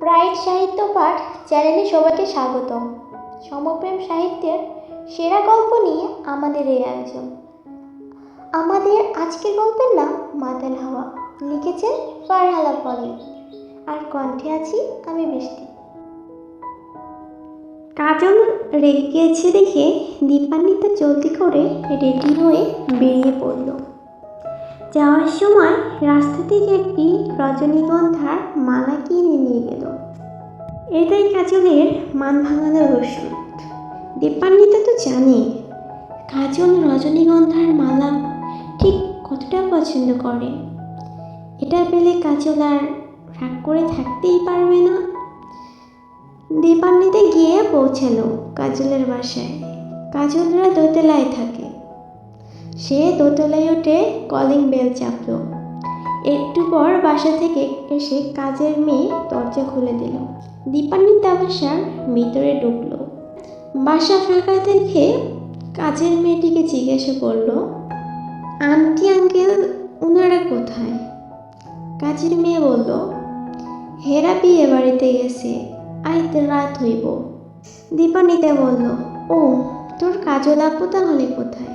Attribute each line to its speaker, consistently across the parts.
Speaker 1: Pride সাহিত্য পাঠ চ্যানেলে সবাইকে স্বাগত সমপ্রেম সাহিত্যের সেরা গল্প নিয়ে আমাদের এই আয়োজন। আমাদের আজকের গল্পের নাম মাতাল হাওয়া। লিখেছেন ফারহালা পলি আর কণ্ঠে আছি আমি বৃষ্টি কাজল রেগে গিয়েছে দেখে দীপান্বিতা জলদি করে রেডি হয়ে বেরিয়ে পড়ল। যাওয়ার সময় রাস্তা থেকে একটি রজনীগন্ধার মালা কিনে নিয়ে গেল। এটাই কাজলের মান ভাঙানোর ওষুধ দীপান্বিতা তো জানে, কাজল রজনীগন্ধার মালা ঠিক কতটা পছন্দ করে। এটা পেলে কাজল আর রাগ করে থাকতেই পারবে না। দীপান্বিতা গিয়ে পৌঁছালো কাজলের বাসায়। কাজলরা দোতলায় থাকে। সে দোতলায় উঠে কলিং বেল চাপলো। একটু পর বাসা থেকে এসে কাজের মেয়ে দরজা খুলে দিল। দীপান্বিতা বাসার ভিতরে ঢুকলো। বাসা ফাঁকা দেখে কাজের মেয়েটিকে জিজ্ঞাসা করল, আন্টি, আঙ্কেল ওনারা কোথায়? কাজের মেয়ে বলল হেরা বিয়ে বাড়িতে গেছে, আইতে রাত হইব। দীপান্বিতা বলল, ও, তোর কাজল আপু তাহলে কোথায়?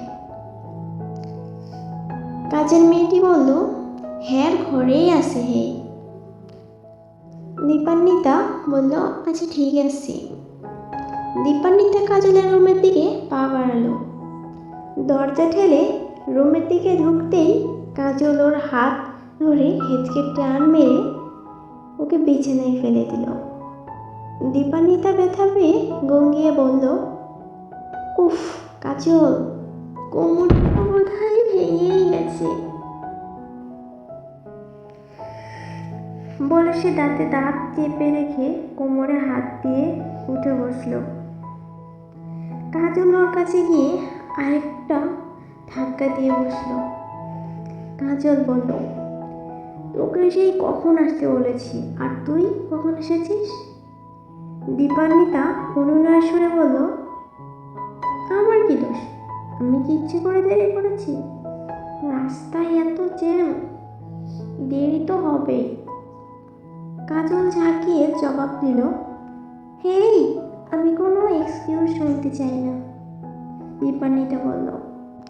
Speaker 1: কাজের মেয়েটি বলল, হ্যার ঘরেই আছে হে। দীপান্বিতা বলল আচ্ছা ঠিক আছে। দীপান্বিতা কাজলের রুমের দিকে পা বাড়ালো। দরজা ঠেলে রুমের দিকে ঢুকতেই কাজল ওর হাত ধরে হেঁচকে টান মেরে ওকে বিছানায় ফেলে দিল। দীপান্বিতা ব্যথা পেয়ে গঙ্গিয়ে বলল, উফ, কাজল, কোমরটা বোধহয় ভেঙেই গেছে। বলে সে দাঁতে দাঁত চেপে রেখে কোমরে হাত দিয়ে উঠে বসল। কাজল ওর কাছে গিয়ে আরেকটা ধাক্কা দিয়ে বসল। কাজল বলল, তোকে সেই কখন আসতে বলেছি? আর তুই কখন এসেছিস? দীপান্বিতা অনুনয় সুরে বলল, আমার কি দোষ? আমি কি ইচ্ছে করে দেরি করেছি? রাস্তায় এত জ্যাম দেরি তো হবেই। কাজল ঝাঁকিয়ে জবাব দিল হেই আমি কোনো এক্সকিউজ শুনতে চাই না। দীপান্বিতা বলল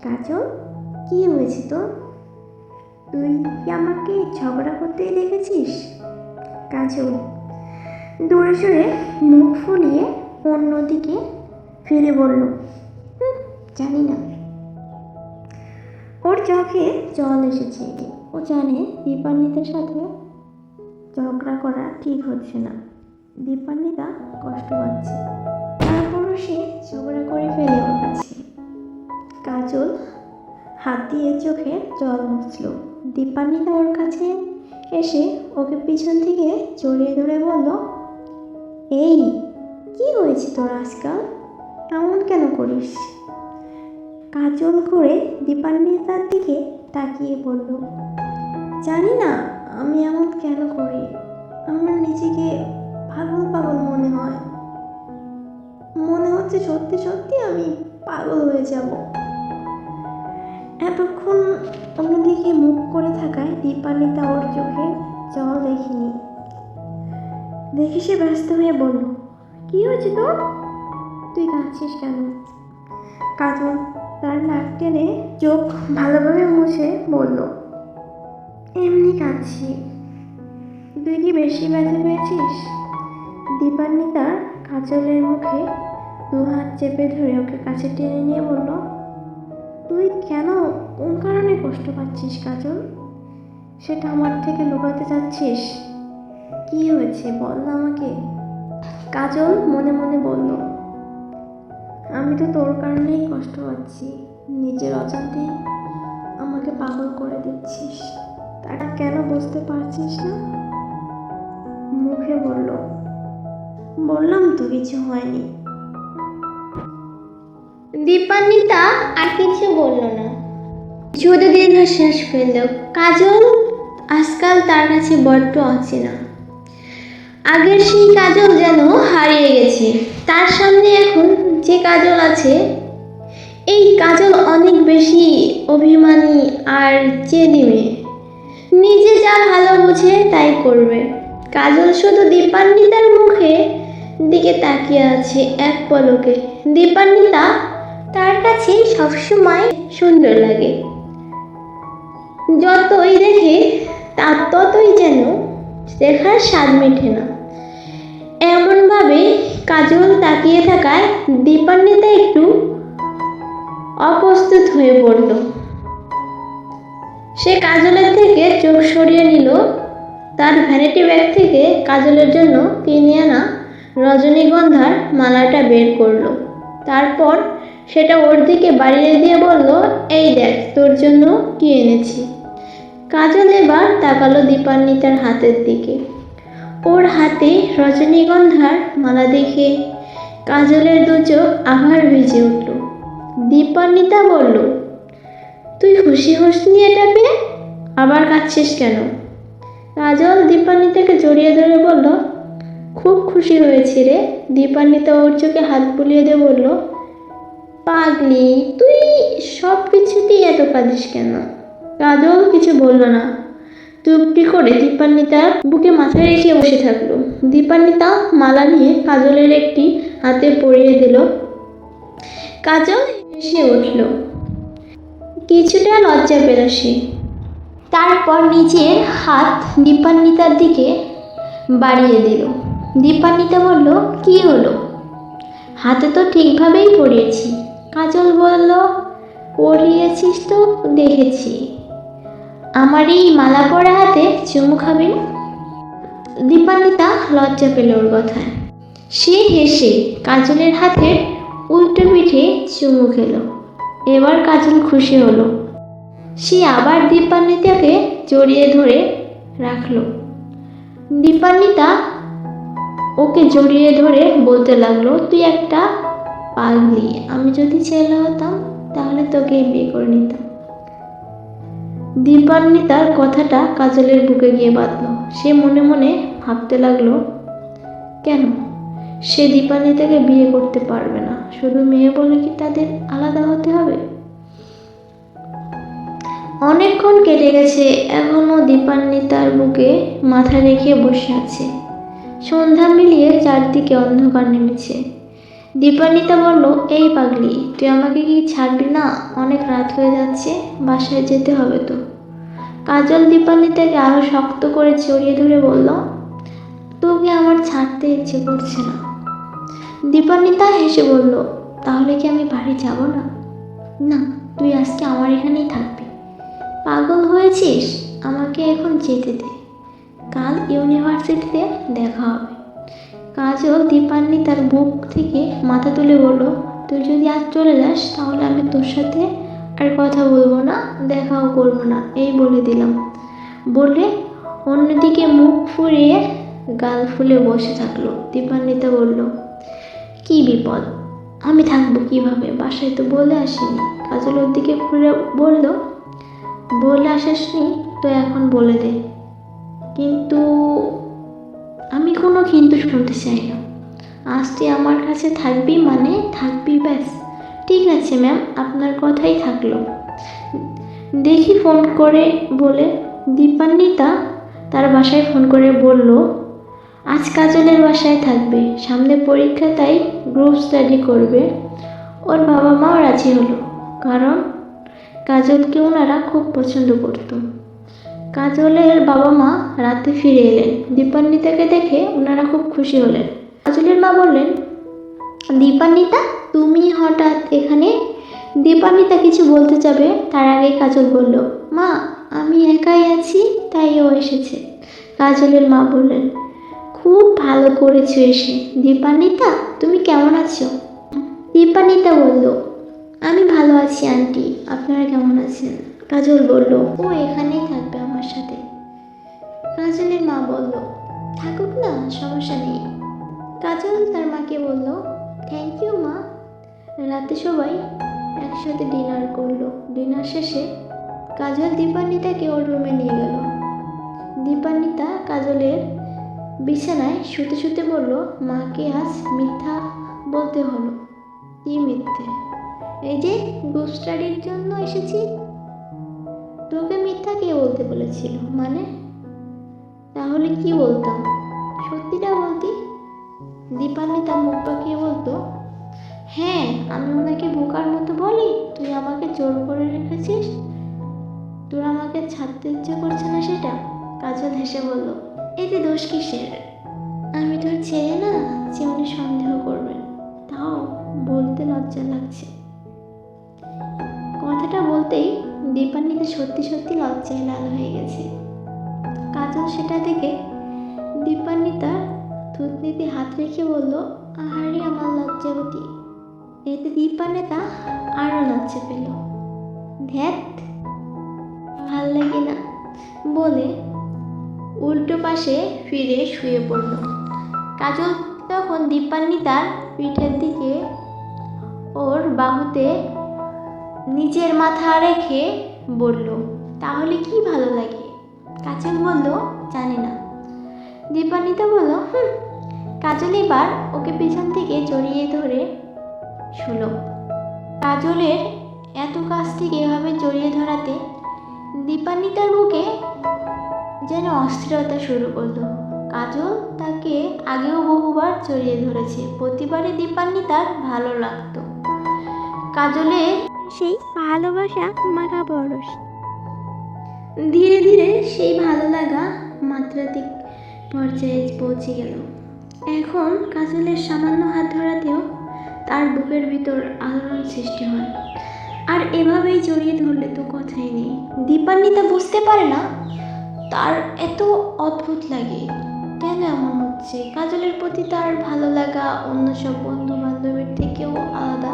Speaker 1: কাজল কি হয়েছে তোর? তুই কি আমাকে ঝগড়া করতেই দেখেছিস? কাজল দূরে সরে মুখ ফুলিয়ে অন্যদিকে ফিরে বলল "হুঁ, জানি না। ওর চোখে জল এসেছে ও জানে দীপান্বিতার সাথে ঝগড়া করা ঠিক হচ্ছে না। দীপান্বিতা কষ্ট পাচ্ছে। তারপরও সে ঝগড়া করে ফেলে ওর কাজল হাত দিয়ে চোখে জল মুছল। দীপান্বিতা ওর কাছে এসে ওকে পিছন থেকে জড়িয়ে ধরে বলল, এই, কি হয়েছে তোর আজকাল? এমন কেন করিস? কাজল করে দীপান্বিতার দিকে তাকিয়ে বলল, জানি না আমি এমন কেন করি। আমার নিজেকে পাগল পাগল মনে হয়। মনে হচ্ছে সত্যি সত্যি আমি পাগল হয়ে যাব। এতক্ষণ অন্যদিকে মুখ করে থাকায় দীপান্বিতা ওর চোখে জল দেখিনি। দেখে সে ব্যস্ত হয়ে বলল, কি হয়েছে তোর? তুই কাঁদছিস কেন? কাজল তার নাক টেনে চোখ ভালোভাবে মুছে বলল, এমনি কাঁদছি। তুই কি বেশি ব্যথা পেয়েছিস? দীপান্বিতার কাজলের মুখে দু হাত চেপে ধরে ওকে কাছে টেনে নিয়ে বলল, তুই কেন? কোন কারণে কষ্ট পাচ্ছিস কাজল? সেটা আমার থেকে লুকাতে চাচ্ছিস। কি হয়েছে বল আমাকে? কাজল মনে মনে বলল আমি তো তোর কারণেই কষ্ট পাচ্ছি। নিজের অজান্তে আমাকে পাগল করে দিচ্ছিস। তাটা কেন বুঝতে পারছিস না? মুখে বলল, বললাম তো কিছু হয়নি। দীপান্বিতা আর কিছু বলল না। শুধু দীর্ঘশ্বাস ফেলল। কাজল, আজকাল তার কাছে বড্ড অচেনা। আগের সেই কাজল যেন হারিয়ে গেছে। তার সামনে এখন যে কাজল আছে, এই কাজল অনেক বেশি অভিমানী আর চেদি মেয়ে। নিজে যা ভালো বুঝে তাই করবে। কাজল শুধু দীপান্বিতার মুখে দিকে তাকিয়ে আছে এক পলকে। দীপান্বিতা তার কাছে সবসময় সুন্দর লাগে। যতই দেখে, তার ততই যেন দেখার স্বাদ মেটে না। এমনভাবে কাজল তাকিয়ে থাকায় দীপান্বিতা একটু অপ্রস্তুত হয়ে পড়ল। সে কাজলের থেকে চোখ সরিয়ে নিল। তার ভ্যানিটি ব্যাগ থেকে কাজলের জন্য কিনে আনা রজনীগন্ধার মালাটা বের করল। তারপর সেটা ওর দিকে বাড়িয়ে দিয়ে বলল, এই দেখ, তোর জন্য কি এনেছি। কাজল এবার তাকালো দীপান্বিতার হাতের দিকে। ওর হাতে রজনীগন্ধার মালা দেখে কাজলের দু চোখ আবার ভেজে উঠল। দীপান্বিতা বলল, তুই খুশি হসনি এটা পেয়ে? আবার কাঁদছিস কেন? কাজল দীপান্বিতাকে জড়িয়ে ধরে বলল, খুব খুশি হয়েছি রে। দীপান্বিতা ওর চোখে হাত বুলিয়ে দিয়ে বলল, পাগলি, তুই সব কিছুতেই এত কাঁদিস কেন? কাজল কিছু বলল না। চুপটি করে দীপান্বিতার বুকে মাথা রেখে বসে থাকল। দীপান্বিতা মালা নিয়ে কাজলের একটি হাতে পরিয়ে দিল। কাজল হেসে উঠল, কিছুটা লজ্জা পেল সে। তারপর নিজের হাত দীপান্বিতার দিকে বাড়িয়ে দিল। দীপান্বিতা বলল, কি হলো? হাতে তো ঠিকভাবেই পরিয়েছি। কাজল বলল, পরিয়েছিস তো, দেখেছি। আমার এই মালা পরা হাতে চুমু খাবি না? দীপান্বিতা লজ্জা পেল ওর কথায়। সে হেসে কাজলের হাতের উল্টো পিঠে চুমু খেলো। এবার কাজল খুশি হলো। সে আবার দীপান্বিতাকে জড়িয়ে ধরে রাখল। দীপান্বিতা ওকে জড়িয়ে ধরে বলতে লাগল, তুই একটা পাগলি। আমি যদি ছেলে হতাম, তাহলে তোকে বিয়ে করে নিতাম। দীপান্বিতার কথাটা কাজলের বুকে গিয়ে বাঁধলো। সে মনে মনে ভাবতে লাগল, কেন? সে দীপান্বিতাকে বিয়ে করতে পারবে না। শুধু মেয়ে বলে কি তাদের আলাদা হতে হবে? অনেকক্ষণ কেটে গেছে এখনও দীপান্বিতার বুকে মাথা রেখে বসে আছে। সন্ধ্যা মিলিয়ে চারদিকে অন্ধকার নেমেছে। দীপান্বিতা বলল, এই পাগলি, তুই আমাকে কি ছাড়বি না? অনেক রাত হয়ে যাচ্ছে, বাসায় যেতে হবে তো। কাজল দীপান্বিতাকে আরও শক্ত করে জড়িয়ে ধরে বলল, তোকে আমার ছাড়তে ইচ্ছে করছে না। দীপান্বিতা হেসে বলল, তাহলে কি আমি বাড়ি যাব না? না, তুই আজকে আমার এখানেই থাকবি। পাগল হয়েছিস? আমাকে এখন যেতে দে। কাল ইউনিভার্সিটিতে দেখা হবে। কাজল দীপান্নি তার বুক থেকে মাথা তুলে বলল, তুই যদি আজ চলে যাস, তাহলে আমি তোর সাথে আর কথা বলব না, দেখাও করব না। এই বলে দিলাম। বলে অন্যদিকে মুখ ফুরিয়ে গাল ফুলে বসে থাকল। দীপান্বিতা বলল, কি বিপদ? আমি থাকব কীভাবে? বাসায় তো বলে আসিনি। কাজল ওর দিকে ঘুরে বলল, বলে আসিসনি, তো এখন বলে দে। কিন্তু আমি কোনো কিন্তু শুনতে চাই না। আজ তুই আমার কাছে থাকবি মানে থাকবি ব্যাস। ঠিক আছে, ম্যাম, আপনার কথাই থাকল। দেখি ফোন করে বলে, দীপান্বিতা তার বাসায় ফোন করে বলল, আজ কাজলের বাসায় থাকবে। সামনে পরীক্ষা, তাই গ্রুপ স্টাডি করবে। ওর বাবা মাও রাজি হলো, কারণ কাজলকে ওনারা খুব পছন্দ করত। কাজলের বাবা মা রাতে ফিরে এলেন। দীপান্বিতাকে দেখে ওনারা খুব খুশি হলেন। কাজলের মা বললেন, দীপান্বিতা, তুমি হঠাৎ এখানে? দীপান্বিতা কিছু বলতে যাবে তার আগে কাজল বলল, মা, আমি একাই আছি, তাই ও এসেছে। কাজলের মা বললেন, খুব ভালো করেছ এসে। দীপান্বিতা, তুমি কেমন আছো? দীপান্বিতা বলল, আমি ভালো আছি, আন্টি। আপনারা কেমন আছেন? কাজল বলল, ও এখানেই সাথে কাজলের মা বলল, থাকুক না, সমস্যা নেই। কাজল তার মাকে বলল থ্যাংক ইউ মা। রাতে সবাই একসাথে ডিনার করল। ডিনার শেষে কাজল দীপান্বিতাকে ওর রুমে নিয়ে গেল। দীপান্বিতা কাজলের বিছানায় শুতে শুতে বলল, মাকে আজ মিথ্যা বলতে হলো। কি মিথ্যে? এই যে গ্রুপ স্টাডির জন্য এসেছি। তোকে মিথ্যা কে বলতে বলেছিল? মানে? তাহলে কি বলতাম সত্যিটা বলতি? দীপালি দীপান্বিতা মুখ পাকিয়ে বলতো হ্যাঁ আমি ওনাকে বোকার মতো বলি, তুই আমাকে জোর করে রেখেছিস? তোর আমাকে ছাড়তে ইচ্ছে করছে না সেটা? কাজল হেসে বলল, এতে দোষ কিসের? আমি তোর ছেলে না, যে উনি সন্দেহ করবেন। তাও বলতে লজ্জা লাগছে। কথাটা বলতেই দীপান্বিতা সত্যি সত্যি লজ্জায় লাল হয়ে গেছে। কাজল সেটা দেখে দীপান্বিতার থুতনিতে হাত রেখে বলল, আহারে আমার লজ্জাবতী এতে দীপান্বিতা আরও লজ্জা পেল। ধ্যাত ভালো লাগে না। বলে উল্টো পাশে ফিরে শুয়ে পড়ল। কাজল তখন দীপান্বিতার পিঠের দিকে ওর বাহুতে নিজের মাথা রেখে বলল, তাহলে কি ভালো লাগে? কাজল বলল, জানি না। দীপান্বিতা বলল, হুম, কাজল এবার ওকে পেছন থেকে জড়িয়ে ধরে শুলো। কাজলের এত কাছ থেকে এভাবে জড়িয়ে ধরাতে দীপান্বিতার বুকে যেন অস্থিরতা শুরু করল। কাজল তাকে আগেও বহুবার জড়িয়ে ধরেছে, প্রতিবারই দীপান্বিতার ভালো লাগতো। কাজলের সেই ভালোবাসা মাখা পরশ। ধীরে ধীরে সেই ভালো লাগা মাত্রাতিক পর্যায়ে পৌঁছে গেল। এখন কাজলের সামান্য হাত ধরাতেও তার বুকের ভিতর আলোড়ন সৃষ্টি হয়। আর এভাবেই জড়িয়ে ধরলে তো কথাই নেই। দীপান্বিতা বুঝতে পারে না তার এত অদ্ভুত লাগে। কেন এমন হচ্ছে? কাজলের প্রতি তার ভালো লাগা অন্য সব বন্ধু বান্ধবীর থেকেও আলাদা।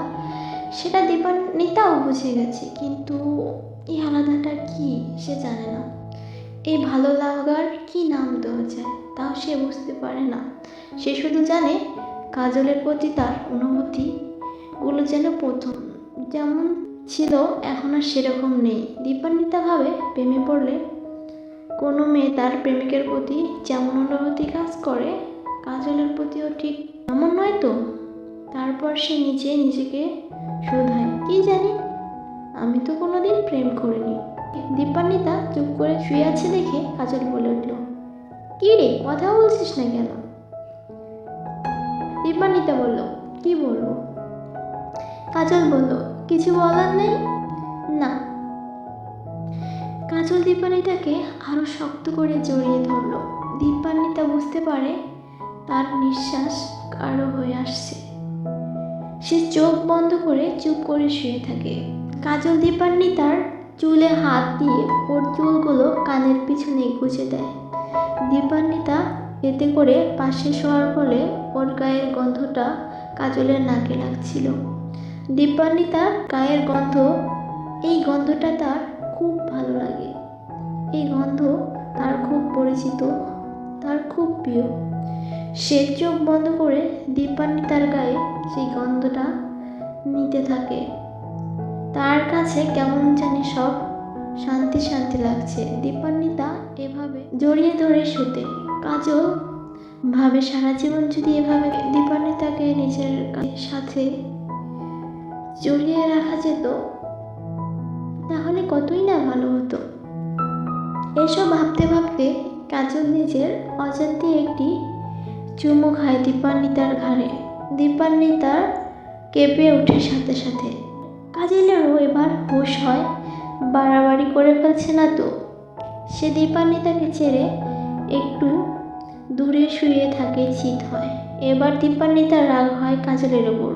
Speaker 1: সেটা দীপান্বিতাও বুঝে গেছে, কিন্তু এই আলাদাটা কি সে জানে না। এই ভালো লাগার কি নাম দেওয়া যায় তাও সে বুঝতে পারে না। সে শুধু জানে কাজলের প্রতি তার অনুভূতিগুলো যেন প্রথম যেমন ছিল, এখন আর সেরকম নেই। দীপান্বিতা ভাবে প্রেমে পড়লে কোনো মেয়ে তার প্রেমিকের প্রতি যেমন অনুভূতি কাজ করে, কাজলের প্রতিও ঠিক এমন নয় তো? তারপর সে নিজে নিজেকে শোধায়। কি জানি? আমি তো কোনোদিন প্রেম করিনি। দীপান্বিতা চুপ করে শুয়ে আছে দেখে কাজল বলে উঠল, কি রে, কথা বলছিস না কেন? দীপান্বিতা বলল, কি বলব? কাজল বলল, কিছু বলার নেই? না। কাজল দীপান্বিতাকে আরও শক্ত করে জড়িয়ে ধরলো। দীপান্বিতা বুঝতে পারে তার নিঃশ্বাস কারও হয়ে আসছে। সে চোখ বন্ধ করে চুপ করে শুয়ে থাকে। কাজল দীপান্বিতার চুলে হাত দিয়ে ওর চুলগুলো কানের পিছনে গুছে দেয়। দীপান্বিতা এতে করে পাশে শোয়ার ফলে ওর গায়ের গন্ধটা কাজলের নাকে লাগছিল। দীপান্বিতার গায়ের গন্ধ, এই গন্ধটা তার খুব ভালো লাগে। এই গন্ধ তার খুব পরিচিত, তার খুব প্রিয়। সে চোখ বন্ধ করে দীপান্বিতার গায়ে সেই গন্ধটা নিতে থাকে। তার কাছে কেমন জানি সব শান্তি শান্তি লাগছে। দীপান্বিতা এভাবে জড়িয়ে ধরে শুতে। কাজল ভাবে সারা জীবন যদি এভাবে দীপান্বিতাকে নিজের সাথে জড়িয়ে রাখা যেত, তাহলে কতই না ভালো হতো? এসব ভাবতে ভাবতে কাজল নিজের অজান্তে একটি চুমু খায় দীপান্বিতার ঘাড়ে। দীপান্বিতার কেঁপে ওঠে সাথে সাথে। কাজলেরও এবার হুশ হয়, বাড়াবাড়ি করে ফেলছে না তো সে দীপান্বিতাকে ছেড়ে একটু দূরে শুয়ে থাকে চিত হয়। এবার দীপান্বিতার রাগ হয় কাজলের ওপর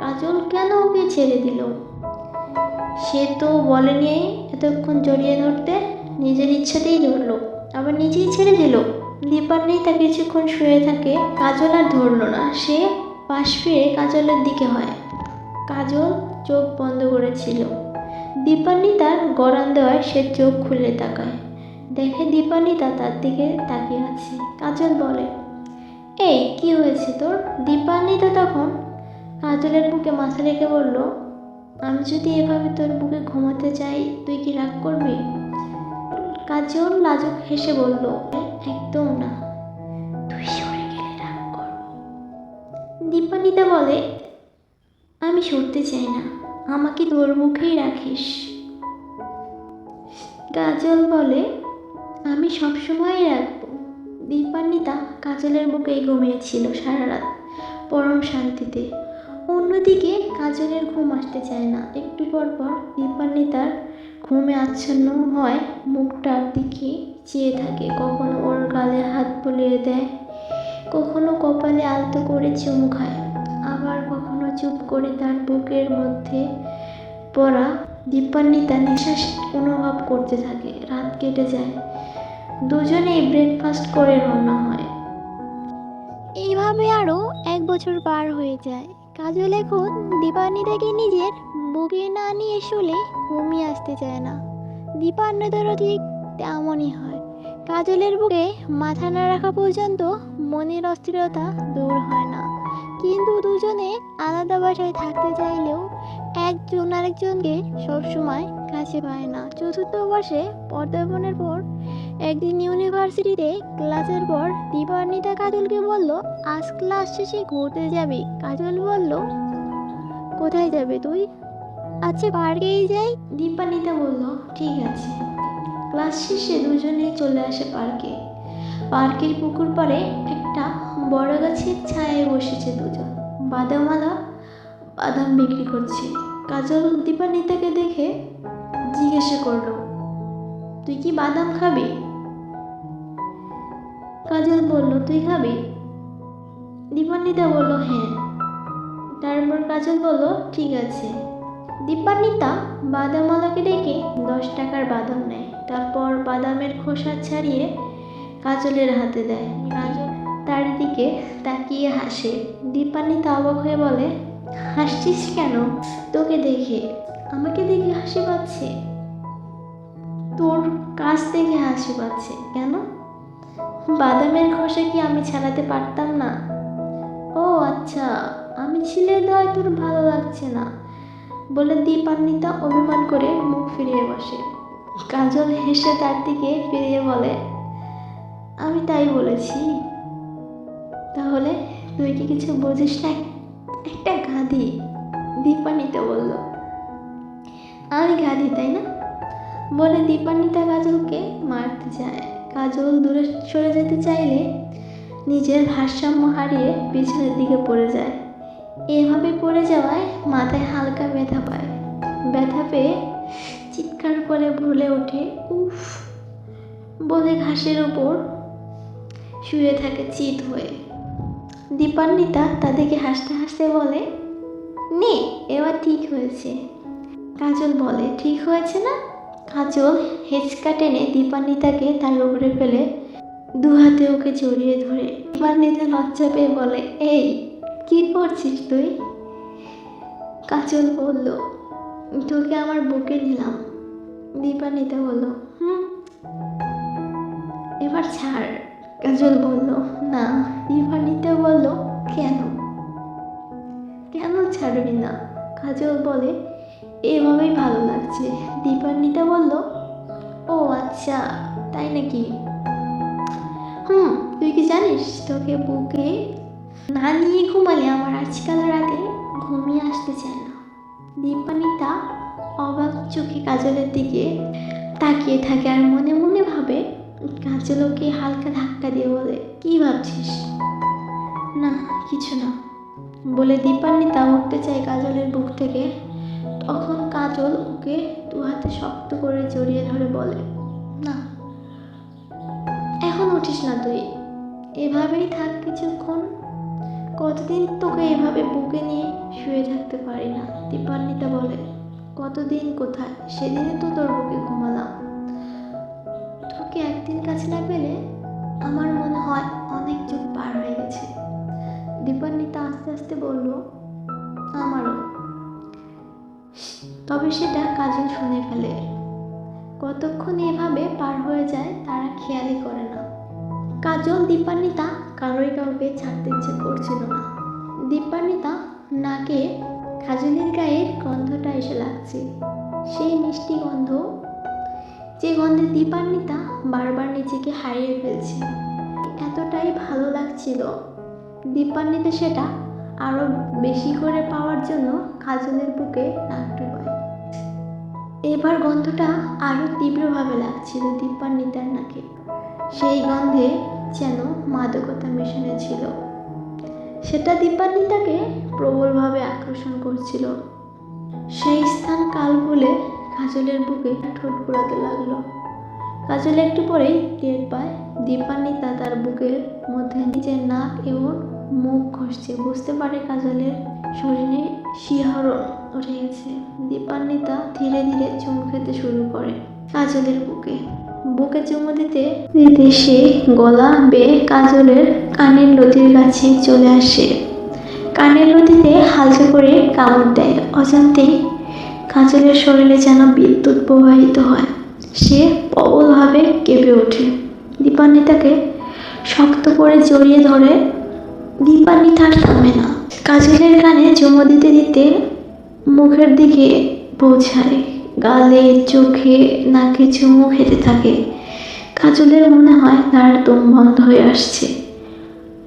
Speaker 1: কাজল কেন ওকে ছেড়ে দিল? সে তো বলেনি এতক্ষণ জড়িয়ে ধরতে। নিজের ইচ্ছাতেই ধরলো, আবার নিজেই ছেড়ে দিল। দীপান্বিতা কিছুক্ষণ শুয়ে থাকে, কাজল আর ধরলো না। সে পাশ ফিরে কাজলের দিকে হয়। কাজল চোখ বন্ধ করেছিল। দীপান্বিতার গড়ান দেওয়ায় সে চোখ খুলে তাকায়। দেখে দীপান্বিতা তার দিকে তাকিয়ে আছে। কাজল বলে, এই, কি হয়েছে তোর? দীপান্বিতা তখন কাজলের বুকে মাথা রেখে বলল, আমি যদি এভাবে তোর বুকে ঘুমাতে চাই, তুই কি রাগ করবি? কাজল লাজুক হেসে বলল, একদম না। তুই সরে গেলে রাগ করব। দীপান্বিতা বলে আমি সরতে চাই না। আমাকে তোর মুখেই রাখিস। কাজল বলে, আমি সবসময় রাখব। দীপান্বিতা কাজলের বুকেই ঘুমিয়েছিল সারা রাত পরম শান্তিতে। অন্যদিকে কাজলের ঘুম আসতে চায় না। একটু পর পর দীপান্বিতার ঘুমে আচ্ছন্ন হয়, মুখটার দিকে চেয়ে থাকে। কখনো ওর গালে হাত বুলিয়ে দেয়, কখনো কপালে আলতো করে চুমু খায়। চুপ করে তার বুকের মধ্যে পড়া দীপান্বিতা নিঃশ্বাস অনুভব করতে থাকে। রাত কেটে যায়। দুজনেই ব্রেকফাস্ট করে রওনা হয়।
Speaker 2: এইভাবে আরও এক বছর পার হয়ে যায়। কাজল এখন দীপান্বিতাকে নিজের বুকে না নিয়ে শুলে ঘুমিয়ে আসতে চায় না। দীপান্বিতারও ঠিক তেমনই হয়। কাজলের বুকে মাথা না রাখা পর্যন্ত মনের অস্থিরতা দূর হয় না। কিন্তু দুজনে আলাদা বাসায় থাকতে চাইলেও একজন আরেকজনকে সবসময় কাছে পায় না। চতুর্থ বর্ষে পদার্পণের পর একদিন ইউনিভার্সিটিতে ক্লাসের পর দীপান্বিতা কাজলকে বলল, আজ ক্লাস শেষে ঘুরতে যাবি। কাজল বলল, কোথায় যাবে তুই? আচ্ছা পার্কেই যাই,
Speaker 1: দীপান্বিতা বলল, ঠিক আছে। ক্লাস শেষে দুজনেই চলে আসে পার্কে। পার্কের পুকুর একটা বড় গাছের ছায়ায় বসেছে দুজন। বাদামালা বাদাম বিক্রি করছে। কাজল দীপান্বিতাকে দেখে জিজ্ঞাসা করল, তুই কি বাদাম খাবি? কাজল বলল, তুই খাবি? দীপান্বিতা বলল হ্যাঁ। তারপর কাজল বলল, ঠিক আছে। দীপান্বিতা বাদামওয়ালাকে ডেকে দশ টাকার বাদাম নেয়। তারপর বাদামের খোসা ছাড়িয়ে কাজলের হাতে দেয়। তার দিকে তাকিয়ে হাসে। দীপান্বিতা অবাক হয়ে বলে, হাসছিস কেন? তোকে দেখে। আমাকে দেখে হাসি পাচ্ছে। তোর কাছ থেকে হাসি পাচ্ছে। কেন? বাদামের খোসা কি আমি ছাড়াতে পারতাম না? ও আচ্ছা। আমি ছিলে দেওয়ায় তোর ভালো লাগছে না, বলে দীপান্বিতা অভিমান করে মুখ ফিরিয়ে বসে। কাজল হেসে তার দিকে ফিরিয়ে বলে, আমি তাই বলেছি। তাহলে তুই কি কিছু বুঝিস না? একটা গাধি। দীপান্বিতা বলল। আমি গাধি, তাই না? বলে দীপান্বিতা কাজলকে মারতে যায়। কাজল দূরে সরে যেতে চাইলে নিজের ভারসাম্য হারিয়ে পিছনের দিকে পড়ে যায়। এভাবে পড়ে যাওয়ায় মাথায় হালকা ব্যথা পায়। ব্যথা পেয়ে চিৎকার করে ভুলে ওঠে, উফ! বলে ঘাসের উপর শুয়ে থাকে চিত হয়ে। দীপান্বিতা তাদেরকে হাসতে হাসতে বলে, নে, এবার ঠিক হয়েছে। কাজল বলে, ঠিক হয়েছে না? কাজল হেঁচকা টেনে দীপান্বিতাকে তার উপরে ফেলে দু হাতে ওকে জড়িয়ে ধরে। দীপান্বিতা লজ্জা পেয়ে বলে, এই, কি করছিস তুই? কাজল বলল, তোকে আমার বুকে নিলাম। দীপান্বিতা বলল, হুম, এবার ছাড়। কাজল বলল, না। দীপান্বিতা বলল, কেন? কেন ছাড়বি না? কাজল বলে, এভাবেই ভালো লাগছে। দীপান্বিতা বলল, ও আচ্ছা তাই নাকি? হুম, তুই কি জানিস, তোকে বুকে না নিয়ে ঘুমালে আমার আজকাল রাতে ঘুমিয়ে আসতে চায় না। দীপান্বিতা অবাক চোখে কাজলের দিকে তাকিয়ে থাকে আর মনে মনে ভাবে কাজল ওকে হালকা ধাক্কা দিয়ে বলে, কি ভাবছিস? না, কিছু না। বলে দীপান্বিতা উঠতে চায় কাজলের বুক থেকে। তখন কাজল ওকে দু হাতে শক্ত করে জড়িয়ে ধরে বলে, না, এখন উঠিস না তুই। এভাবেই থাক কিছুক্ষণ। কতদিন তোকে এভাবে বুকে নিয়ে শুয়ে থাকতে পারি না? দীপান্বিতা বলে, কতদিন কোথায়? সেদিনে তো তোর বুকে ঘুমালাম। তোকে একদিন কাছে না পেলে আমার মনে হয় অনেক যুগ পার হয়ে গেছে। দীপান্বিতা আস্তে আস্তে বলল, আমারও। তবে সেটা কাজল শুনে ফেলে। কতক্ষণ এভাবে পার হয়ে যায় তারা খেয়ালই করে না। কাজল, দীপান্বিতা কারোই কাউকে ছাড়তে ইচ্ছে করছিল না। দীপান্বিতা নাকে কাজলের গায়ের গন্ধটা এসে লাগছে। সেই মিষ্টি গন্ধ যে গন্ধে দীপান্বিতা বারবার নিজেকে হারিয়ে ফেলছে। এতটাই ভালো লাগছিল। দীপান্বিতা সেটা আরও বেশি করে পাওয়ার জন্য কাজলের বুকে নাক ডুবায়। এবার গন্ধটা আরও তীব্রভাবে লাগছিল দীপান্বিতার নাকে। সেই গন্ধে যেন মাদকতা মেশানো ছিল। সেটা দীপান্বিতাকে প্রবলভাবে আকর্ষণ করছিল। সেই স্থান কাল ভুলে কাজলের বুকে ঠোঁট ঘুরাতে লাগল। কাজল একটু পরেই টের পায় দীপান্বিতা তার বুকের মধ্যে নিজের নাক এবং মুখ ঘষছে। বুঝতে পারে কাজলের শরীরে শিহরণ উঠে গেছে দীপান্বিতা ধীরে ধীরে চুমু খেতে শুরু করে কাজলের বুকে। বুকে চুমু দিতে দিতে সে গলা বেয়ে কাজলের কানের লতির কাছে চলে আসে। কানের লতিতে হালকা করে কামড় দেয়। অজান্তেই কাজলের শরীরে যেন বিদ্যুৎ প্রবাহিত হয়। সে প্রবলভাবে কেঁপে ওঠে। দীপান্বিতাকে শক্ত করে জড়িয়ে ধরে দীপান্বিতা আর থামে না। কাজলের কানে চুমো দিতে দিতে মুখের দিকে পৌঁছায়। গালে, চোখে নাকে চুমু খেতে থাকে। কাজলের মনে হয় তার দম বন্ধ হয়ে আসছে।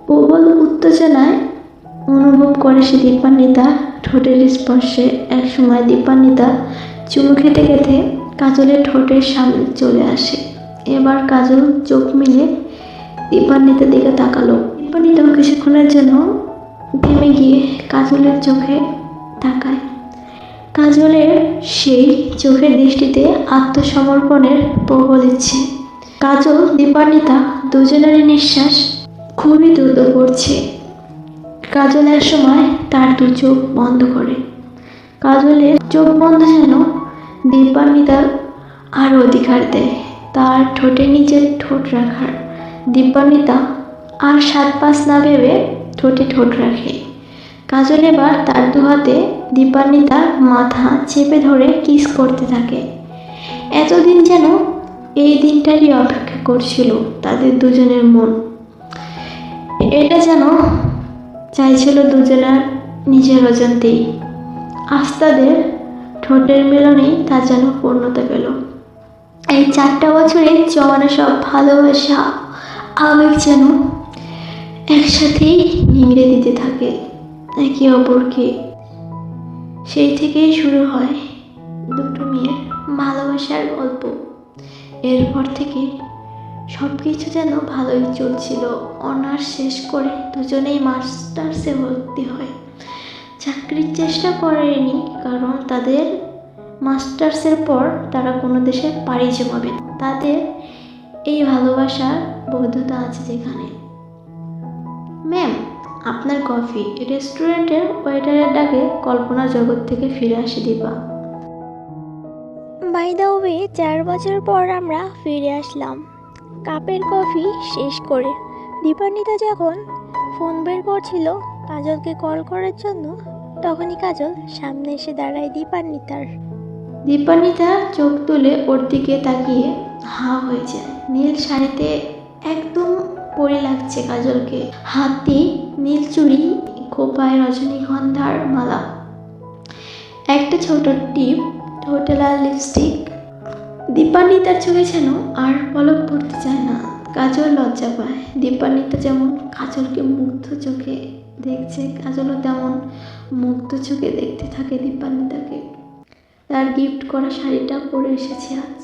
Speaker 1: প্রবল উত্তেজনায় অনুভব করে সে দীপান্বিতা ঠোঁটের স্পর্শে একসময় দীপান্বিতা চুমু খেতে খেতে কাজলের ঠোঁটের সামনে চলে আসে। এবার কাজল চোখ মিলে দীপান্বিতার দিকে তাকালো। দীপান্বিতা কিছুক্ষণের জন্য থেমে গিয়ে কাজলের চোখে তাকায়। কাজলের সেই চোখের দৃষ্টিতে আত্মসমর্পণের প্রবল ইচ্ছে। কাজল, দীপান্বিতা দুজনেরই নিঃশ্বাস খুবই দ্রুত পড়ছে। কাজল এক সময় তার দু চোখ বন্ধ করে। কাজলের চোখ বন্ধ যেন দীপান্বিতার আরও অধিকার দেয়। তার ঠোঁটে নিজের ঠোঁট রাখার দীপান্বিতা আর সাত পাঁচ না ভেবে ঠোঁটে ঠোঁট রাখে। কাজল এবার তার দু হাতে দীপান্বিতার মাথা চেপে ধরে কিস করতে থাকে। এতদিন যেন এই দিনটারই অপেক্ষা করছিল তাদের দুজনের মন। এটা যেন চাইছিল দুজনের নিজের অজান্তেই আস্তাদের ঠোঁটের মিলনেই তা যেন পূর্ণতা পেল। এই চারটা বছরে জমানো সব ভালোবাসা, আবেগ যেন একসাথেই নিংড়ে দিতে থাকে একে অপরকে। সেই থেকেই শুরু হয় দুটো মেয়ের ভালোবাসার গল্প। এরপর থেকে সব কিছু যেন ভালোই চলছিল। অনার্স শেষ করে দুজনেই মাস্টার্সে ভর্তি হয়। চাকরির চেষ্টা করেনি কারণ তাদের মাস্টার্সের পর তারা কোনো দেশে পাড়ি জমাবে। তাদের এই ভালোবাসার বৈধতা আছে যেখানে। ম্যাম, আপনার কফি রেস্টুরেন্টের ওয়েটারের ডাকে কল্পনা জগৎ থেকে ফিরে আসে দীপা।
Speaker 2: বাই দ্য ওয়ে চার বছর পর আমরা ফিরে আসলাম। কাপের কফি শেষ করে। দীপান্বিতা যখন ফোন বের করছিল কাজলকে কল করার জন্য, তখনই কাজল সামনে এসে দাঁড়ায় দীপান্বিতার।
Speaker 1: দীপান্বিতা চোখ তুলে ওর দিকে তাকিয়ে হা হয়ে যায় নীল শাড়িতে একদম পরে লাগছে কাজলকে। হাতে নীল চুড়ি, খোপায় রজনীগন্ধার মালা। একটা ছোট টিপ, ঠোঁটে লাল লিপস্টিক দীপান্বিতার চোখে যেন আর পলক পড়তে চায় না। কাজল লজ্জা পায়। দীপান্বিতা যেমন কাজলকে মুগ্ধ চোখে দেখছে, কাজলও তেমন মুগ্ধ চোখে দেখতে থাকে দীপান্বিতাকে। তার গিফট করা শাড়িটা পরে এসেছে আজ।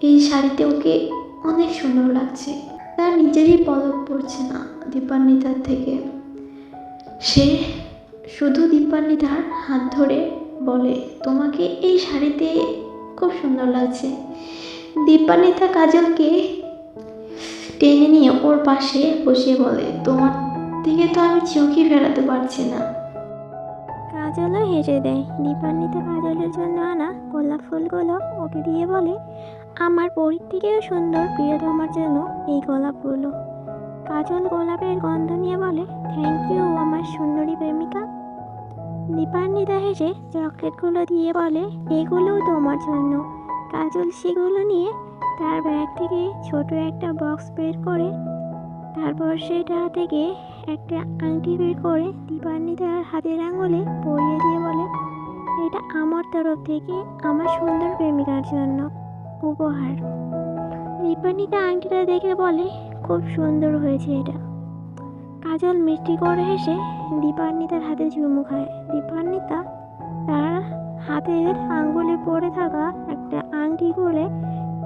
Speaker 1: এই শাড়িতে ওকে অনেক সুন্দর লাগছে। তার নিজেরই পলক পড়ছে না দীপান্বিতার থেকে। সে শুধু দীপান্বিতার হাত ধরে বলে, তোমাকে এই শাড়িতে খুব সুন্দর লাগছে। দীপান্বিতা কাজলকে টেনে নিয়ে ওর পাশে বসে বলে, তোমার থেকে তো আমি চোখই ফেরাতে পারছি না।
Speaker 2: কাজলও হেসে দেয় দীপান্বিতা কাজলের জন্য আনা গোলাপ ফুলগুলো ওকে দিয়ে বলে, আমার পরীর থেকেও সুন্দর প্রিয়তমার জন্য এই গোলাপগুলো। কাজল গোলাপের গন্ধ নিয়ে বলে থ্যাংক ইউ আমার সুন্দরী প্রেমিকা। দীপান্বিতা হেসে চকলেটগুলো দিয়ে বলে, এগুলোও তোমার জন্য। কাজল সেগুলো নিয়ে তার ব্যাগ থেকে ছোট একটা বক্স বের করে, তারপর সেটা থেকে একটা আংটি বের করে দীপান্বিতার হাতের আঙুলে পরিয়ে দিয়ে বলে, এটা আমার তরফ থেকে আমার সুন্দর প্রেমিকার জন্য উপহার। দীপান্বিতা আংটিটা দেখে বলে, খুব সুন্দর হয়েছে এটা। কাজল মিষ্টি করে হেসে দীপান্বিতার হাতে চুমু খায়। দীপান্বিতা তার হাতের আঙ্গুলে পড়ে থাকা একটা আংটি করে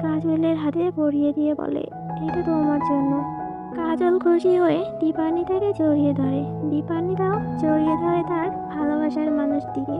Speaker 2: কাজলের হাতে পরিয়ে দিয়ে বলে, এটা তোমার জন্য। কাজল খুশি হয়ে দীপান্বিতাকে জড়িয়ে ধরে। দীপান্বিতাও জড়িয়ে ধরে তার ভালোবাসার মানুষটিকে।